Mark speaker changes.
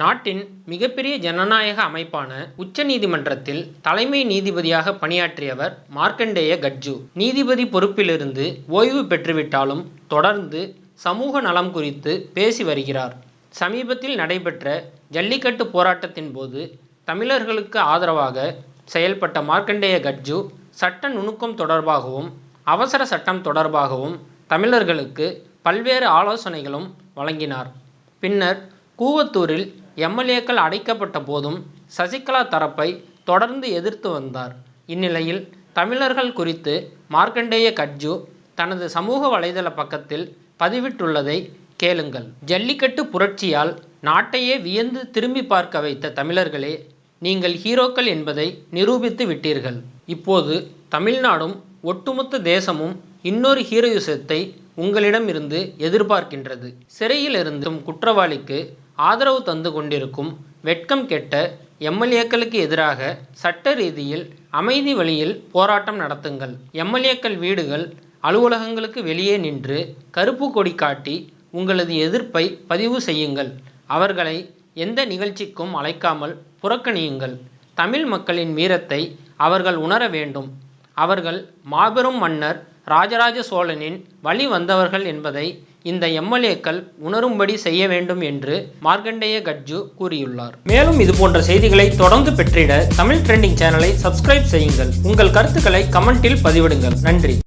Speaker 1: நாட்டின் மிகப்பெரிய ஜனநாயக அமைப்பான உச்சநீதிமன்றத்தில் தலைமை நீதிபதியாக பணியாற்றியவர் மார்க்கண்டேய கட்ஜு. நீதிபதி பொறுப்பிலிருந்து ஓய்வு பெற்றுவிட்டாலும் தொடர்ந்து சமூக நலம் குறித்து பேசி வருகிறார். சமீபத்தில் நடைபெற்ற ஜல்லிக்கட்டு போராட்டத்தின் போது தமிழர்களுக்கு ஆதரவாக செயல்பட்ட மார்க்கண்டேய கட்ஜு சட்ட நுணுக்கம் தொடர்பாகவும் அவசர சட்டம் தொடர்பாகவும் தமிழர்களுக்கு பல்வேறு ஆலோசனைகளும் வழங்கினார். பின்னர் கூவத்தூரில் எம்எல்ஏக்கள் அடைக்கப்பட்ட போதும் சசிகலா தரப்பை தொடர்ந்து எதிர்த்து வந்தார். இந்நிலையில் தமிழர்கள் குறித்து மார்க்கண்டேய கட்ஜு தனது சமூக வலைதள பக்கத்தில் பதிவிட்டுள்ளதை கேளுங்கள். ஜல்லிக்கட்டு புரட்சியால் நாட்டையே வியந்து திரும்பி பார்க்க வைத்த தமிழர்களே நீங்கள் ஹீரோக்கள் என்பதை நிரூபித்து விட்டீர்கள். இப்போது தமிழ்நாடும் ஒட்டுமொத்த தேசமும் இன்னொரு ஹீரோயிசத்தை உங்களிடமிருந்து எதிர்பார்க்கின்றது. சிறையில் இருந்தும் குற்றவாளிக்கு ஆதரவு தந்து கொண்டிருக்கும் வெட்கம் கெட்ட எம்எல்ஏக்களுக்கு எதிராக சட்ட ரீதியில் அமைதி வழியில் போராட்டம் நடத்துங்கள். எம்எல்ஏக்கள் வீடுகள் அலுவலகங்களுக்கு வெளியே நின்று கருப்பு கொடி காட்டி உங்களது எதிர்ப்பை பதிவு செய்யுங்கள். அவர்களை எந்த நிகழ்ச்சிக்கும் அழைக்காமல் புறக்கணியுங்கள். தமிழ் மக்களின் வீரத்தை அவர்கள் உணர வேண்டும். அவர்கள் மாபெரும் மன்னர் ராஜராஜ சோழனின் வழி வந்தவர்கள் என்பதை இந்த எம்எல்ஏக்கள் உணரும்படி செய்ய வேண்டும் என்று மார்க்கண்டேய கட்ஜு கூறியுள்ளார். மேலும் இது போன்ற செய்திகளை தொடர்ந்து பெற்றிட தமிழ் ட்ரெண்டிங் சேனலை சப்ஸ்கிரைப் செய்யுங்கள். உங்கள் கருத்துக்களை கமெண்டில் பதிவிடுங்கள். நன்றி.